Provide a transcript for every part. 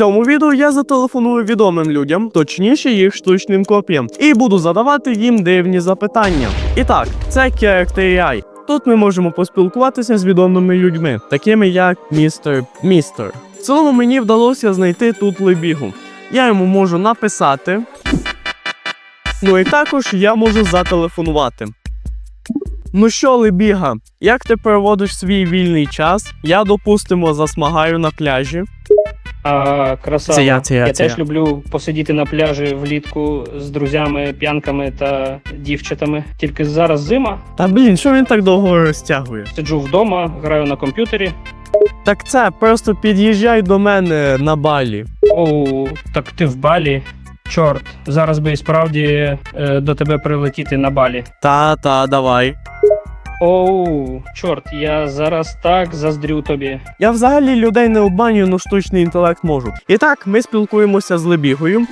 цьому відео я зателефоную відомим людям, точніше їх штучним копіям, і буду задавати їм дивні запитання. І так, це Character AI. Тут ми можемо поспілкуватися з відомими людьми, такими як містер Містер. В цілому мені вдалося знайти тут лебігу. Я йому можу написати. Ну і також я можу зателефонувати. Ну що, Лебіга, як ти проводиш свій вільний час? Я, допустимо, засмагаю на пляжі. А, красава. Це я, це я, я це теж я. люблю посидіти на пляжі влітку з друзями, п'янками та дівчатами. Тільки зараз зима. Та блін, що він так довго розтягує? Сиджу вдома, граю на комп'ютері. Так це просто під'їжджай до мене на балі. Оу, так ти в балі. Чорт, зараз би і справді е, до тебе прилетіти на балі. Та, та, давай. Оу, чорт, я зараз так заздрю тобі. Я взагалі людей не обманюю, но штучний інтелект можу. І так, ми спілкуємося з Лебігою.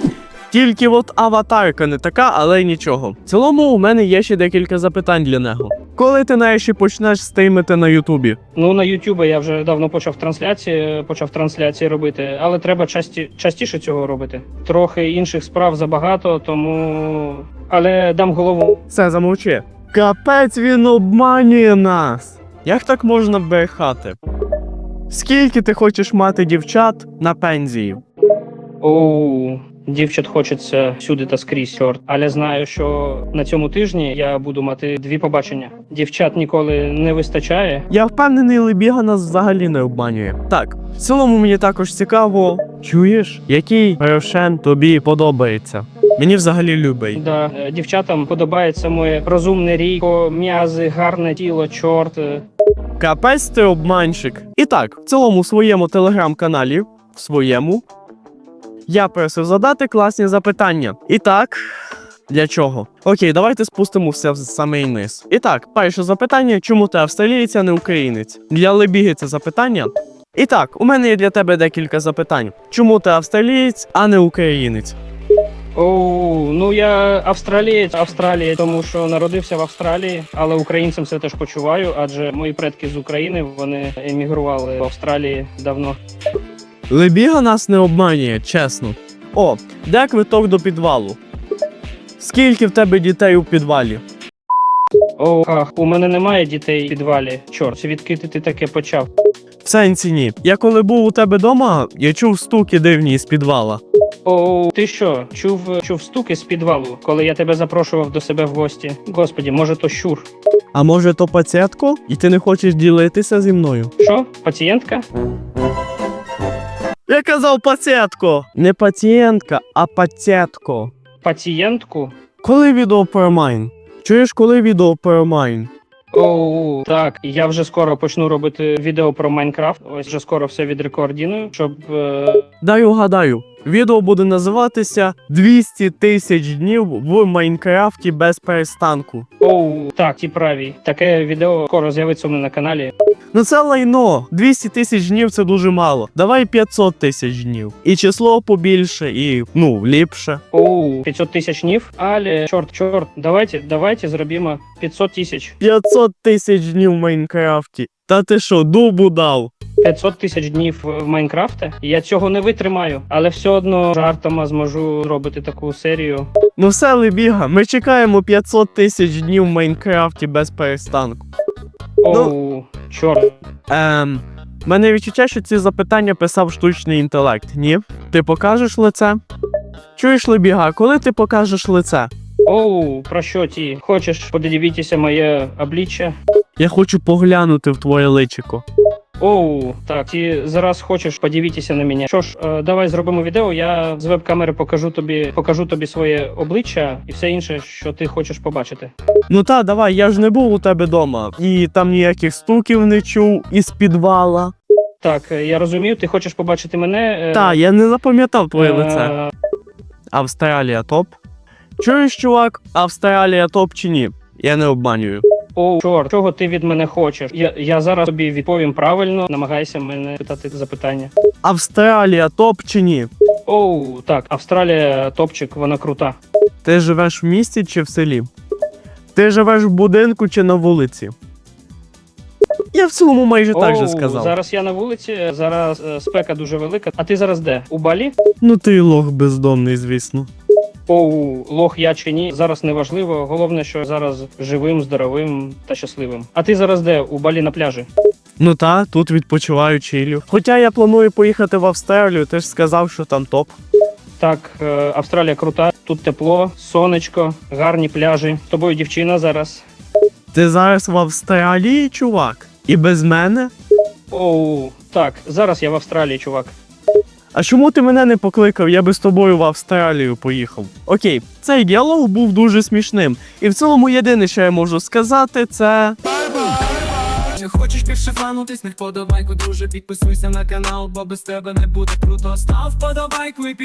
Тільки от аватарка не така, але й нічого. В цілому, у мене є ще декілька запитань для нього. Коли ти нарешті почнеш стрімити на Ютубі? Ну на Ютубі я вже давно почав трансляції, почав трансляції робити, але треба часті, частіше цього робити. Трохи інших справ забагато, тому. Але дам голову. Все, замовчи. Капець він обманює нас. Як так можна брехати? Скільки ти хочеш мати дівчат на пензії? Оу, дівчат хочеться всюди та скрізь, чорт. Але знаю, що на цьому тижні я буду мати дві побачення. Дівчат ніколи не вистачає. Я впевнений, Лебіга нас взагалі не обманює. Так, в цілому мені також цікаво, чуєш, який Рошен тобі подобається? Мені взагалі любий. Да, е, дівчатам подобається моє розумне ріко, м'язи, гарне тіло, чорт. Капець ти обманщик. І так, в цілому своєму телеграм-каналі, в своєму, я просив задати класні запитання. І так, для чого? Окей, давайте спустимося в самий низ. І так, перше запитання: чому ти австралієць, а не українець? Для Лебіги це запитання. І так, у мене є для тебе декілька запитань. Чому ти австралієць, а не українець? Оу, ну я австралієць, Австралії, тому що народився в Австралії, але українцем це теж почуваю, адже мої предки з України вони емігрували в Австралії давно. Лебіга нас не обманює, чесно. О, де квиток до підвалу? Скільки в тебе дітей у підвалі? Оу, ах, у мене немає дітей в підвалі. Чорт, звідки ти таке почав? В сенсі ні. Я коли був у тебе вдома, я чув стуки дивні з підвала. Оу, ти що, чув, чув стуки з підвалу, коли я тебе запрошував до себе в гості? Господі, може то щур? А може то пацієнтко? І ти не хочеш ділитися зі мною? Що, пацієнтка? Я казав пацієнтко! Не пацієнтка, а пацієнтко. Пацієнтку? Коли відео про майн? Чуєш, коли відео про майн? Оу, так, я вже скоро почну робити відео про Майнкрафт. Ось вже скоро все відрекордіную, щоб. Е... Дай угадаю. Відео буде називатися 200 тисяч днів в Майнкрафті без перестанку. Оу, так, ті праві. Таке відео скоро з'явиться у мене на каналі. Ну це лайно. 200 тисяч днів це дуже мало. Давай 500 тисяч днів. І число побільше, і ну, ліпше. Оу, 500 тисяч нів. Але чорт, чорт, давайте, давайте зробимо 500 тисяч. 500 тисяч днів в Майнкрафті. Та ти що, дубу дав? 500 тисяч днів в Майнкрафті. Я цього не витримаю, але все одно жартома зможу зробити таку серію. Ну все, Лебіга, ми чекаємо 500 тисяч днів в Майнкрафті без перестанку. Оу, чорт. Ем, мене відчуття, що ці запитання писав штучний інтелект. Ні? Ти покажеш лице? Чуєш, Лебіга, коли ти покажеш лице? Оу, про що ті? Хочеш подивитися моє обличчя? Я хочу поглянути в твоє личико. Оу, так, ти зараз хочеш подивитися на мене. Що ж, е, давай зробимо відео. Я з веб-камери покажу тобі, покажу тобі своє обличчя і все інше, що ти хочеш побачити. Ну та, давай, я ж не був у тебе вдома. І там ніяких стуків не чув із підвала. Так, е, я розумію, ти хочеш побачити мене. е, Та, я не запам'ятав твоє лице. Австралія топ. Чуєш, чувак, Австралія топ чи ні? Я не обманюю. Оу, чорт, чого ти від мене хочеш? Я, я зараз тобі відповім правильно. Намагайся мене питати запитання. Австралія топ чи ні? Оу, так, Австралія топчик, вона крута. Ти живеш в місті чи в селі? Ти живеш в будинку чи на вулиці? Я в цілому майже так же Оу, сказав. Зараз я на вулиці, зараз е, спека дуже велика. А ти зараз де? У Балі? Ну ти лох бездомний, звісно. Оу, лох я чи ні, зараз не важливо. Головне, що зараз живим, здоровим та щасливим. А ти зараз де? У Балі на пляжі? Ну та, тут відпочиваю чилю. Хоча я планую поїхати в Австралію, ти ж сказав, що там топ. Так, е, Австралія крута, тут тепло, сонечко, гарні пляжі. З тобою дівчина зараз. Ти зараз в Австралії, чувак? І без мене? Оу, так, зараз я в Австралії, чувак. А чому ти мене не покликав? Я би з тобою в Австралію поїхав. Окей, цей діалог був дуже смішним. І в цілому єдине, що я можу сказати, це. Чи хочеш більше фанутись, не вподобайку, друже, підписуйся на канал, бо без тебе не буде круто. Став вподобайку і підписуйся.